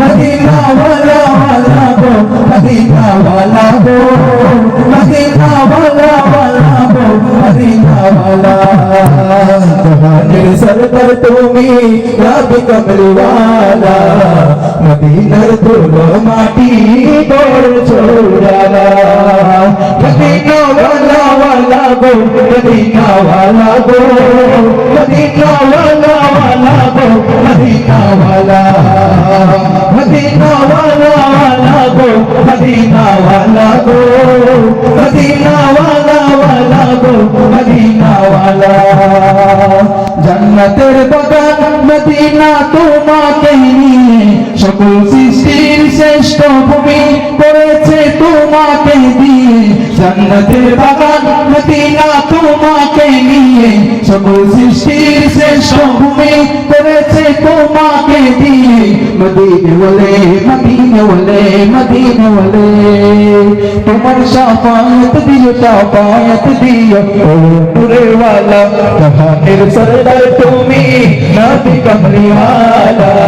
Medina ওয়ালা ওয়ালা গো, Medina ওয়ালা গো, মদিনা ওয়ালা ওয়ালা গো, মদিনা ওয়ালা জাহানের সরদার তুমি রব কমলওয়ালা মদিনার ধুলো মাটি বড় ছোড়ালা মদিনা ওয়ালা ওয়ালা গো, মদিনা ওয়ালা গো, মদিনা ওয়ালা ওয়ালা গো, মদিনা ওয়ালা মদিনা ওয়ালা গো মদিনা ওয়ালা ওয়ালা গো মদিনা ওয়ালা জান্নাতের বাগান মদিনা তোমাকে নিয়ে সকল সৃষ্টির শ্রেষ্ঠ ভূমি করেছে তোমাকে দিয়ে। জান্নাতের বাগান মদিনা তোমাকে নিয়ে সকল সৃষ্টির শ্রেষ্ঠ ভূমি করেছে তোমাকে দিয়ে। মদিনে বলে মদিনে বলে মদিনে বলে তোমার শাফায়াত দিও শাফায়াত দিও ও পুরে वाला कहानिर सरदार तुम्ही नबी कमली वाला मदीना